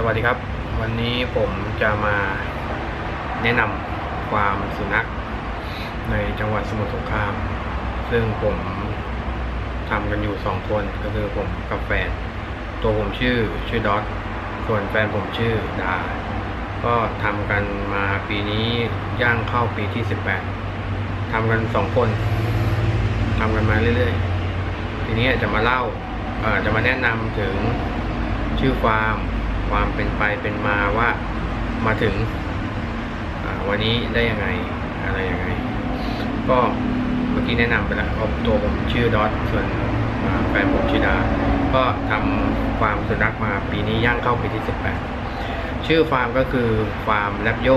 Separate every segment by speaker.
Speaker 1: สวัสดีครับ วันนี้ผมจะมาแนะนำความสุนัขในจังหวัดสมุทรสงคราม ซึ่งผมทำกันอยู่สองคนก็คือผมกับแฟน ตัวผมชื่อชื่อดอทส่วนแฟนผมชื่อดา ก็ทำกันมาปีนี้ย่างเข้าปีที่18ทำกันสองคนทำกันมาเรื่อยๆ ทีนี้จะมาเล่าจะมาแนะนำถึงชื่อฟาร์ม ความเป็นไปเป็นมาว่ามาถึงวันนี้ได้ยังไงอะไรยังไง ก็เมื่อกี้แนะนำไปแล้วว่าตัวผมชื่อดอทส่วนแฟนผมชื่อดา ก็ทำฟาร์มสุนัขมาปีนี้ย่างเข้าปีที่ 18 ชื่อฟาร์มก็คือฟาร์มแลบโย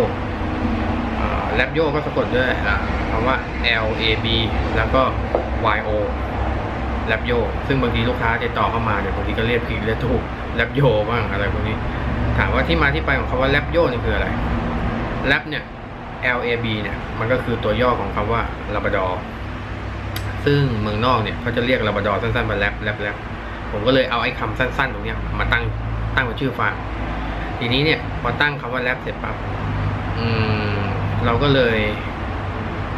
Speaker 1: แลบโยก็สะกดด้วยคำว่า L A B แล้วก็ Y O แลบโย ซึ่งบางทีลูกค้าติดต่อเข้ามาเนี่ยบางทีก็เรียกผิดเรียกถูกแลบโยบ้างอะไรพวกนี้ ถามว่าที่มาที่ไปของคำว่าแลบโยนี่คืออะไรแลบเนี่ย L A B เนี่ยมันก็คือตัวย่อของคำว่าลาบดอซึ่งเมืองนอกเนี่ยเขาจะเรียกลาบดอสั้นๆว่าแลบแลบแลบผมก็เลยเอาไอ้คำสั้นๆตรงเนี้ยมาตั้งตั้งเป็นชื่อฟาร์มทีนี้เนี่ยพอตั้งคำว่าแลบเสร็จปั๊บเราก็เลย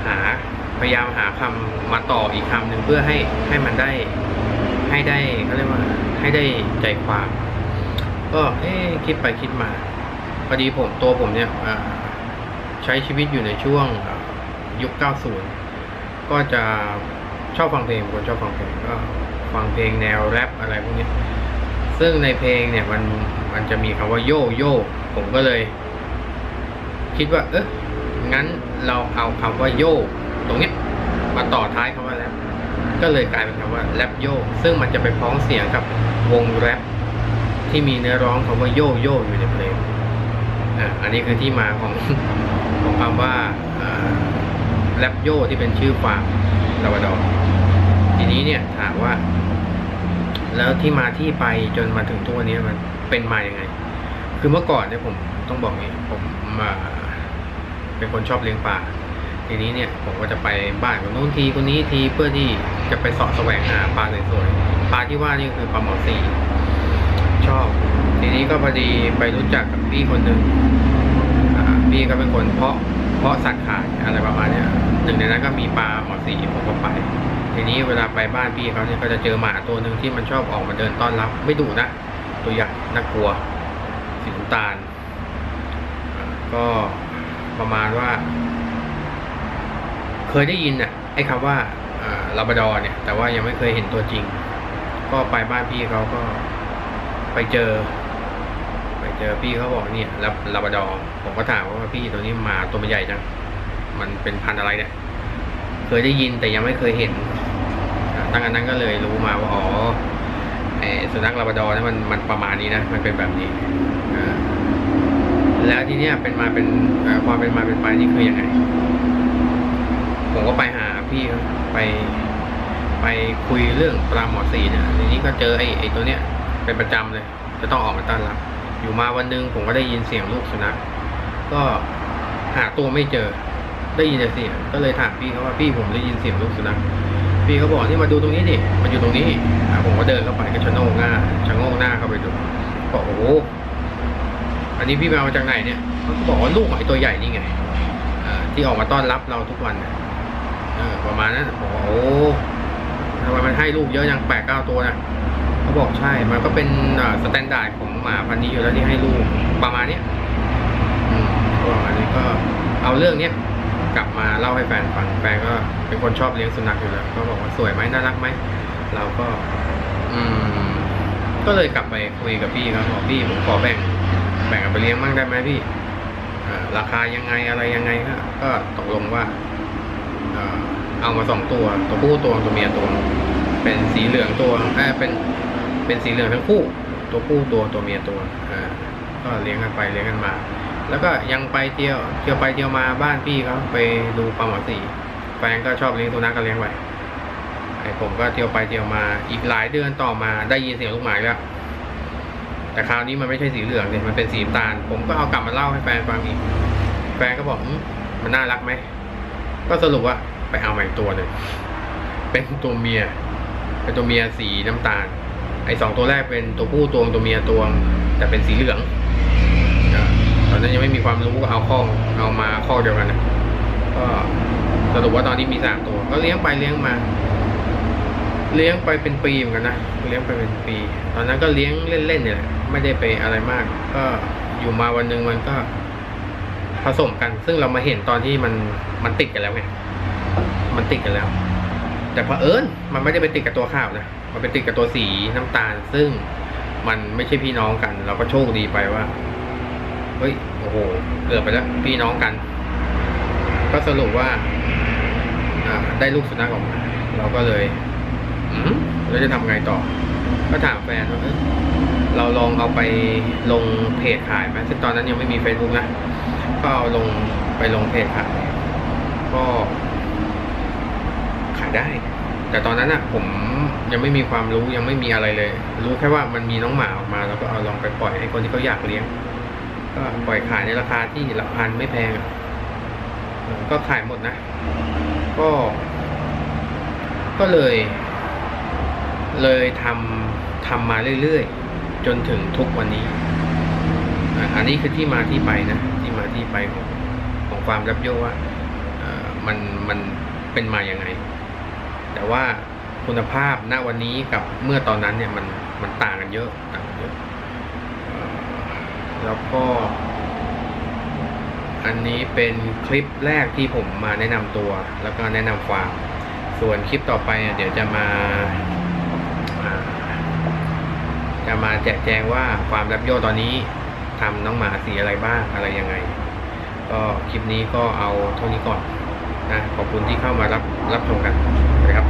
Speaker 1: หา พยายามหาคำมาต่ออีกคำหนึ่งเพื่อให้ให้มันได้ให้ได้เขาเรียกว่าให้ได้ใจความ ก็เอ๊คิดไปคิดมาพอดีผมตัวผมเนี่ยใช้ชีวิตอยู่ในช่วงยุค 90 ก็จะชอบฟังเพลงคนชอบฟังเพลงก็ฟังเพลงแนวแรปอะไรพวกนี้ซึ่งในเพลงเนี่ยมันมันจะมีคำว่าโยโย่ผมก็เลย คิดว่า เอองั้นเราเอาคำว่าโย ตรงเนี้ยมาต่อท้ายคำว่าแรปก็เลยกลายเป็นคำว่าแรปโยซึ่งมันจะไปพ้องเสียงกับวงแรปที่มีเนื้อร้องคำว่าโยโย่อยู่ในเพลงอะอันนี้คือที่มาของของคำว่าแรปโยที่เป็นชื่อฟาร์มลาบดอทีนี้เนี่ยถามว่า แล้วที่มาที่ไปจนมาถึงทุกวันนี้มันเป็นมาอย่างไง คือเมื่อก่อนเนี่ยผมต้องบอกงี้ผมมาเป็นคนชอบเลี้ยงปลา ทีนี้เนี่ยผมก็จะไปบ้านคนนู้นทีคนนี้ทีเพื่อที่จะไปสาะแสวงหาปลาสวยๆปลาที่ว่านี่คือปลาหมอสีชอบ ทีนี้ก็พอดีไปรู้จักกับพี่คนหนึ่งพี่ก็เป็นคนเพาะเพาะสัตว์ขายอะไรประมาณเนี้ยหนึ่งในนั้นก็มีปลาหมอสีผมก็ไป ทีนี้เวลาไปบ้านพี่เขาเนี่ยก็จะเจอหมาตัวหนึ่งที่มันชอบออกมาเดินต้อนรับ ไม่ดุนะตัวใหญ่น่ากลัวสีน้ำตาล ก็ประมาณว่า เคยได้ยินอะไอ้คำว่าลาบดอเนี่ย แต่ว่ายังไม่เคยเห็นตัวจริง ก็ไปบ้านพี่เขาก็ไปเจอ ไปเจอพี่เขาบอกเนี่ยลาลาบดอผมก็ถามว่าพี่ตัวนี้หมาตัวมันใหญ่จังมันเป็นพันธุ์อะไรเนี่ย เคยได้ยินแต่ยังไม่เคยเห็นตั้งแต่นั้นก็เลยรู้มาว่าอ๋อไอ้สุนัขลาบดอเนี่ยมันมันประมาณนี้นะมันเป็นแบบนี้แล้วทีเนี้ยเป็นมาเป็นความเป็นมาเป็นไปนี่คือยังไง ผมก็ไปหาพี่ไปไปคุยเรื่องปลาหมอสีเนี่ยทีนี้ก็เจอไอ้ไอ้ตัวเนี้ยเป็นประจำเลย จะต้องออกมาต้อนรับ อยู่มาวันหนึงผมก็ได้ยินเสียงลูกสุนัขก็หาตัวไม่เจอ ได้ยินแต่เสียงก็เลยถามพี่เขาว่าพี่ผมได้ยินเสียงลูกสุนัขพี่เขาบอกที่มาดูตรงนี้ดิมันอยู่ตรงนี้ผมก็เดินเข้าไปก็ชะโงกหน้าชะโงกหน้าเข้าไปดูบอกโอ้โหอันนี้พี่มามาจากไหนเนี่ยเขาบอกว่าลูกของไอ้ตัวใหญ่นี่ไงที่ออกมาต้อนรับเราทุกวันน่ะ เออประมาณนั้นบอกโอ้ทำไมมันให้ลูกเยอะอยังแปดเก้าตัวนะเขาบอกใช่ มันก็เป็นสแตนดาร์ดของหมาพันธุ์นี้อยู่แล้วที่ให้ลูกประมาณเนี้ยอืมประมาณนี้ก็เอาเรื่องเนี้ยกลับมาเล่าให้แฟนฟังแฟนก็เป็นคนชอบเลี้ยงสุนัขอยู่แล้วก็บอกว่าสวยไหมน่ารักไหมเราก็ อืม ก็เลยกลับไปคุยกับพี่เขาบอกพี่ผมขอแบ่ง แบ่งกันไปเลี้ยงมั่งได้ไหมพี่ราคายังไงอะไรยังไงก็ตกลงว่า เอามาสองตัว ตัวผู้ตัวตัวเมียตัว เป็นสีเหลืองตัวเอยเป็น เป็นสีเหลืองทั้งคู่ ตัวผู้ตัวตัวเมียตัว อ่า ก็เลี้ยงกันไปเลี้ยงกันมา แล้วก็ยังไปเที่ยว เที่ยวไปเที่ยวมาบ้านพี่เขาไปดูปลาหมอสีแฟนก็ชอบเลี้ยงตัวนักก็เลี้ยงไว้ไอ้ผมก็เที่ยวไปเที่ยวมา อีกหลายเดือนต่อมาได้ยินเสียงลูกหมาแล้ว แต่คราวนี้มันไม่ใช่สีเหลืองเนี่ยมันเป็นสีตาล ผมก็เอากลับมาเล่าให้แฟนฟังอีก แฟนก็บอกมันน่ารักไหม ก็สรุปว่าไปเอามาอีกตัวหนึ่งเป็นตัวเมียเป็นตัวเมียสีน้ำตาล ไอ้สองตัวแรกเป็นตัวผู้ตัวงตัวเมียตัวงแต่เป็นสีเหลืองตอนนั้นยังไม่มีความรู้ก็เอาข้องเอามาข้อเดียวกันนะก็สรุปว่าตอนนี้มีสามตัว ก็เลี้ยงไปเลี้ยงมา เลี้ยงไปเป็นปีเหมือนกันนะเลี้ยงไปเป็นปี ตอนนั้นก็เลี้ยงเล่นๆเนี่ยแหละไม่ได้ไปอะไรมาก ก็อยู่มาวันหนึ่งมันก็ ผสมกัน ซึ่งเรามาเห็นตอนที่มันมันติดกันแล้วไงมันติดกันแล้ว แต่พอเอิญมันไม่ได้ไปติดกับตัวข้าวนะมันไปติดกับตัวสีน้ำตาล ซึ่งมันไม่ใช่พี่น้องกัน เราก็โชคดีไปว่าเฮ้ยโอ้โหเกือบไปแล้วพี่น้องกัน ก็สรุปว่าอ่าได้ลูกสุนัขออกมาเราก็เลยอืมเราจะทำไงต่อ ก็ถามแฟนว่าเอ้ยเราลองเอาไปลงเพจขายไหมซึ่งตอนนั้นยังไม่มี Facebook นะ ก็เอาลงไปลงเพจขายก็ขายได้ แต่ตอนนั้นอะผมยังไม่มีความรู้ยังไม่มีอะไรเลย รู้แค่ว่ามันมีน้องหมาออกมา แล้วก็เอาลองไปปล่อยให้คนที่เขาอยากเลี้ยง ก็ปล่อยขายในราคาที่หลักพันไม่แพงก็ขายหมดนะ ก็ ก็เลย เลยทำทำมาเรื่อยๆ จนถึงทุกวันนี้ อันนี้คือที่มาที่ไปนะ ที่ไปของของความรับโยว่ามันมันเป็นมาอย่างไง แต่ว่าคุณภาพณวันนี้กับเมื่อตอนนั้นเนี่ยมันมันต่างกันเยอะต่างกันเยอะแล้วก็อันนี้เป็นคลิปแรกที่ผมมาแนะนำตัว แล้วก็แนะนำฟาร์มส่วนคลิปต่อไปอะเดี๋ยวจะมาอ่าจะมาแจกแจงว่าความรับโยตอนนี้ทำน้องหมาสีอะไรบ้างอะไรยังไง ก็คลิปนี้ก็เอาเท่านี้ก่อนนะขอบคุณที่เข้ามารับรับชมกันนะครับ